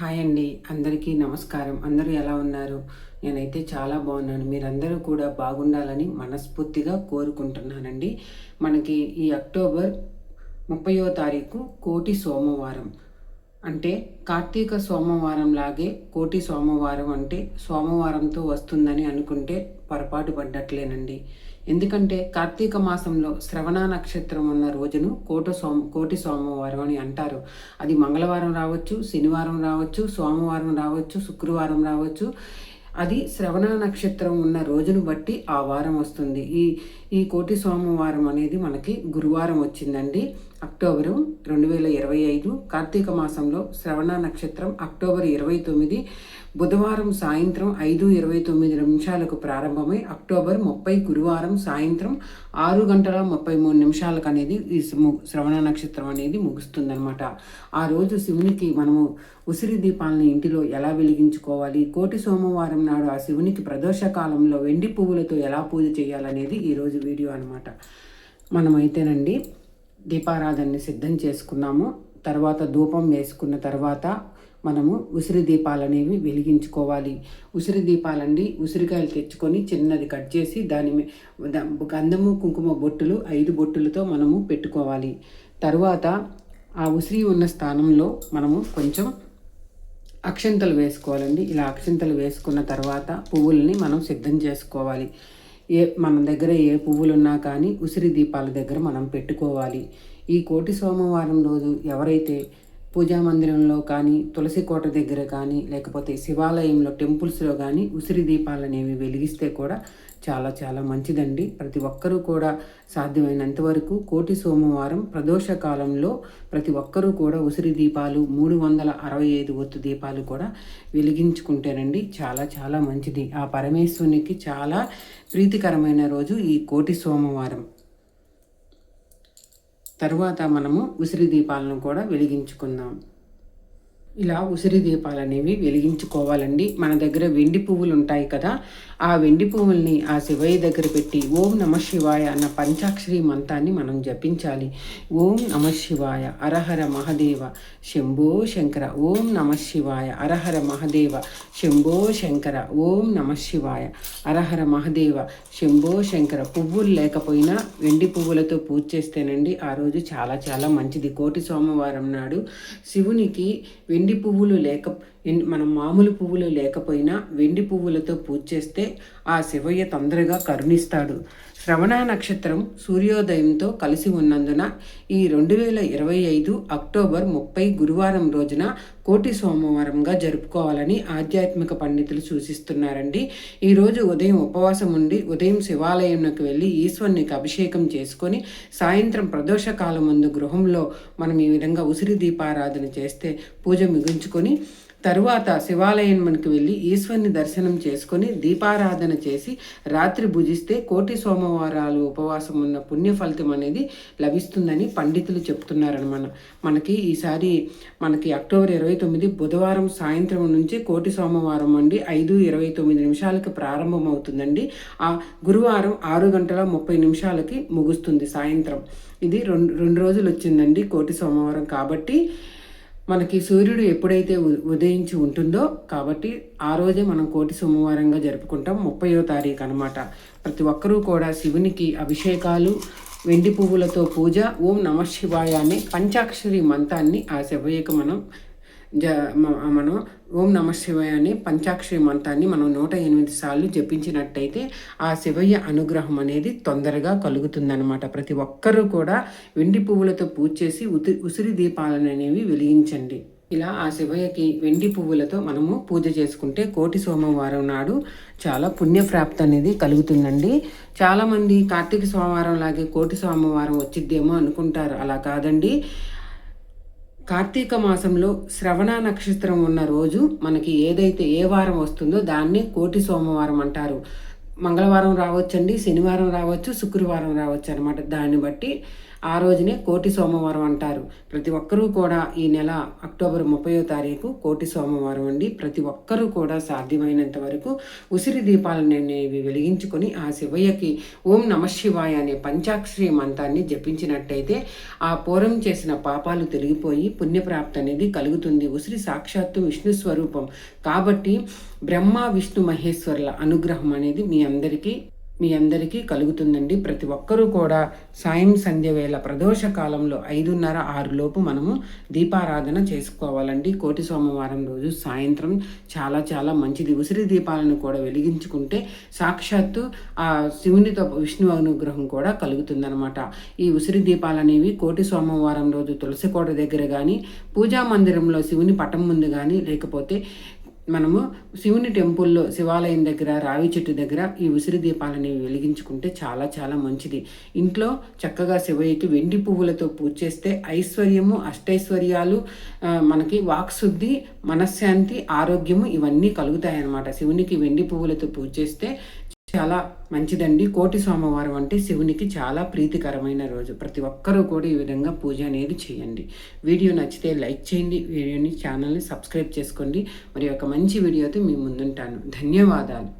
Hi అండి. అందరికీ నమస్కారం. అందరూ ఎలా ఉన్నారు? నేనైతే చాలా బాగున్నాను. మీరందరూ కూడా బాగుండాలని మనస్ఫూర్తిగా కోరుకుంటున్నానండి. మనకి ఈ అక్టోబర్ ముప్పయో తారీఖు కోటి సోమవారం. అంటే కార్తీక సోమవారం లాగే కోటి సోమవారం అంటే సోమవారంతో వస్తుందని అనుకుంటే పొరపాటు పడ్డట్లేనండి. ఎందుకంటే కార్తీక మాసంలో శ్రవణ నక్షత్రం ఉన్న రోజును కోట సోమ కోటి సోమవారం అని అంటారు. అది మంగళవారం రావచ్చు శనివారం రావచ్చు సోమవారం రావచ్చు శుక్రవారం రావచ్చు. అది శ్రవణ నక్షత్రం ఉన్న రోజును బట్టి ఆ వారం వస్తుంది. ఈ ఈ కోటి సోమవారం అనేది మనకి గురువారం వచ్చిందండి. అక్టోబరు రెండు వేల ఇరవై ఐదు కార్తీక మాసంలో శ్రవణ నక్షత్రం అక్టోబర్ ఇరవై తొమ్మిది బుధవారం సాయంత్రం ఐదు ఇరవై తొమ్మిది నిమిషాలకు ప్రారంభమై అక్టోబర్ ముప్పై గురువారం సాయంత్రం ఆరు గంటల ముప్పై మూడు నిమిషాలకు అనేది ఈ శ్రవణ నక్షత్రం అనేది ముగుస్తుందనమాట ఆ రోజు శివునికి మనము ఉసిరి దీపాలను ఇంటిలో ఎలా వెలిగించుకోవాలి? కోటి సోమవారం నాడు ఆ శివునికి ప్రదోష కాలంలో వెండి పువ్వులతో ఎలా పూజ చేయాలనేది ఈరోజు వీడియో అనమాట మనమైతేనండి దీపారాధనని సిద్ధం చేసుకున్నాము. తర్వాత ధూపం వేసుకున్న తర్వాత మనము ఉసిరి దీపాలు అనేవి వెలిగించుకోవాలి. ఉసిరి దీపాలండి ఉసిరికాయలు తెచ్చుకొని చిన్నది కట్ చేసి దాని గంధము కుంకుమ బొట్టులు ఐదు బొట్టులతో మనము పెట్టుకోవాలి. తర్వాత ఆ ఉసిరి ఉన్న స్థానంలో మనము కొంచెం అక్షంతలు వేసుకోవాలండి. ఇలా అక్షంతలు వేసుకున్న తర్వాత పువ్వుల్ని మనం సిద్ధం చేసుకోవాలి. ఏ మన దగ్గర ఏ పువ్వులున్నా కానీ ఉసిరి దీపాల దగ్గర మనం పెట్టుకోవాలి. ఈ కోటి సోమవారం రోజు ఎవరైతే పూజా మందిరంలో కానీ తులసి కోట దగ్గర కానీ లేకపోతే శివాలయంలో టెంపుల్స్లో కానీ ఉసిరి దీపాలు అనేవి వెలిగిస్తే కూడా చాలా చాలా మంచిదండి. ప్రతి ఒక్కరూ కూడా సాధ్యమైనంత వరకు కోటి సోమవారం ప్రదోష కాలంలో ప్రతి ఒక్కరూ కూడా ఉసిరి దీపాలు మూడు వందల అరవై ఐదు ఒత్తు దీపాలు కూడా వెలిగించుకుంటారండి చాలా చాలా మంచిది. ఆ పరమేశ్వరునికి చాలా ప్రీతికరమైన రోజు ఈ కోటి సోమవారం. తరువాత మనము ఉసిరి దీపాలను కూడా వెలిగించుకుందాం. ఇలా ఉసిరి దీపాలు అనేవి వెలిగించుకోవాలండి. మన దగ్గర వెండి పువ్వులు ఉంటాయి కదా ఆ వెండి పువ్వుల్ని ఆ శివయ్య దగ్గర పెట్టి ఓం నమ శివాయ అన్న పంచాక్షరి మంతాన్ని మనం జపించాలి. ఓం నమ శివాయ అరహర మహదేవ శంభో శంకర ఓం నమ శివాయ అరహర మహదేవ శంభో శంకర ఓం నమ శివాయ అరహర మహదేవ శంభో శంకర. పువ్వులు లేకపోయినా వెండి పువ్వులతో పూజ చేస్తేనండి ఆ రోజు చాలా చాలా మంచిది. కోటి సోమవారం నాడు శివునికి వెండి పువ్వులు లేక మనం మామూలు పువ్వులు లేకపోయినా వెండి పువ్వులతో పూజ చేస్తే ఆ శివయ్య తొందరగా కరుణిస్తాడు. శ్రవణ నక్షత్రం సూర్యోదయంతో కలిసి ఉన్నందున ఈ రెండు వేల ఇరవై ఐదు అక్టోబర్ ముప్పై గురువారం రోజున కోటి సోమవారంగా జరుపుకోవాలని ఆధ్యాత్మిక పండితులు సూచిస్తున్నారండి. ఈరోజు ఉదయం ఉపవాసం ఉండి ఉదయం శివాలయంలోకి వెళ్ళి ఈశ్వరునికి అభిషేకం చేసుకొని సాయంత్రం ప్రదోషకాలం ముందు గృహంలో మనం ఈ విధంగా ఉసిరి దీపారాధన చేస్తే పూజ ముగించుకొని తరువాత శివాలయంకి వెళ్ళి ఈశ్వరుని దర్శనం చేసుకొని దీపారాధన చేసి రాత్రి భుజిస్తే కోటి సోమవారాలు ఉపవాసం ఉన్న పుణ్య ఫలితం అనేది లభిస్తుందని పండితులు చెప్తున్నారనమాట మనకి ఈసారి మనకి అక్టోబర్ ఇరవై తొమ్మిది బుధవారం సాయంత్రం నుంచి కోటి సోమవారం అండి ఐదు ఇరవై తొమ్మిది నిమిషాలకి ప్రారంభం అవుతుందండి ఆ గురువారం ఆరు గంటల ముప్పై నిమిషాలకి ముగుస్తుంది సాయంత్రం. ఇది రెండు రెండు రోజులు వచ్చిందండి కోటి సోమవారం కాబట్టి మనకి సూర్యుడు ఎప్పుడైతే ఉదయించి ఉంటుందో కాబట్టి ఆ రోజే మనం కోటి సోమవారంగా జరుపుకుంటాం ముప్పయో తారీఖు అనమాట ప్రతి ఒక్కరూ కూడా శివునికి అభిషేకాలు వెండి పువ్వులతో పూజ ఓం నమ శివాయ అనే పంచాక్షరి మంతాన్ని ఆ శివయ్యకు మనం జ మనం ఓం నమ శివయ్య అనే పంచాక్షరి మంత్రాన్ని మనం నూట ఎనిమిది సార్లు జపించినట్టయితే ఆ శివయ్య అనుగ్రహం అనేది తొందరగా కలుగుతుందనమాట ప్రతి ఒక్కరూ కూడా వెండి పువ్వులతో పూజ చేసి ఉతి ఉసిరి దీపాలను అనేవి వెలిగించండి. ఇలా ఆ శివయ్యకి వెండి పువ్వులతో మనము పూజ చేసుకుంటే కోటి సోమవారం నాడు చాలా పుణ్యప్రాప్తి అనేది కలుగుతుందండి. చాలామంది కార్తీక సోమవారం లాగే కోటి సోమవారం వచ్చిద్దేమో అనుకుంటారు. అలా కాదండి. కార్తీక మాసంలో శ్రవణ నక్షత్రం ఉన్న రోజు మనకి ఏదైతే ఏ వారం వస్తుందో దాన్ని కోటి సోమవారం అంటారు. మంగళవారం రావచ్చండి శనివారం రావచ్చు శుక్రవారం రావచ్చు అనమాట దాన్ని బట్టి ఆ రోజునే కోటి సోమవారం అంటారు. ప్రతి ఒక్కరూ కూడా ఈ నెల అక్టోబర్ ముప్పయో తారీఖు కోటి సోమవారం అండి. ప్రతి ఒక్కరూ కూడా సాధ్యమైనంత వరకు ఉసిరి దీపాలను అనేవి వెలిగించుకొని ఆ శివయ్యకి ఓం నమ శివాయ అనే పంచాక్షరి మంత్రాన్ని జపించినట్టయితే ఆ పూర్వం చేసిన పాపాలు తిరిగిపోయి పుణ్యప్రాప్తి అనేది కలుగుతుంది. ఉసిరి సాక్షాత్తు విష్ణు స్వరూపం. కాబట్టి బ్రహ్మ విష్ణు మహేశ్వరుల అనుగ్రహం అనేది మీ అందరికీ మీ అందరికీ కలుగుతుందండి. ప్రతి ఒక్కరూ కూడా సాయం సంధ్య వేళ ప్రదోష కాలంలో ఐదున్నర ఆరు లోపు మనము దీపారాధన చేసుకోవాలండి. కోటి సోమవారం రోజు సాయంత్రం చాలా చాలా మంచిది. ఉసిరి దీపాలను కూడా వెలిగించుకుంటే సాక్షాత్తు ఆ శివునితో విష్ణు అనుగ్రహం కూడా కలుగుతుందనమాట ఈ ఉసిరి దీపాలు అనేవి కోటి సోమవారం రోజు తులసికోట దగ్గర కానీ పూజా మందిరంలో శివుని పటం ముందు కానీ లేకపోతే మనము శివుని టెంపుల్లో శివాలయం దగ్గర రావి చెట్టు దగ్గర ఈ ఉసిరి దీపాలని వెలిగించుకుంటే చాలా చాలా మంచిది. ఇంట్లో చక్కగా శివయ్యకి వెండి పువ్వులతో పూజ చేస్తే ఐశ్వర్యము అష్టైశ్వర్యాలు మనకి వాక్శుద్ధి మనశ్శాంతి ఆరోగ్యము ఇవన్నీ కలుగుతాయన్నమాట. శివునికి వెండి పువ్వులతో పూజ చేస్తే చాలా మంచిదండి. కోటి సోమవారం అంటే శివునికి చాలా ప్రీతికరమైన రోజు. ప్రతి ఒక్కరూ కూడా ఈ విధంగా పూజ అనేది చేయండి. వీడియో నచ్చితే లైక్ చేయండి. వీడియోని ఛానల్ని సబ్స్క్రైబ్ చేసుకోండి. మరి ఒక మంచి వీడియోతో మీ ముందుంటాను. ధన్యవాదాలు.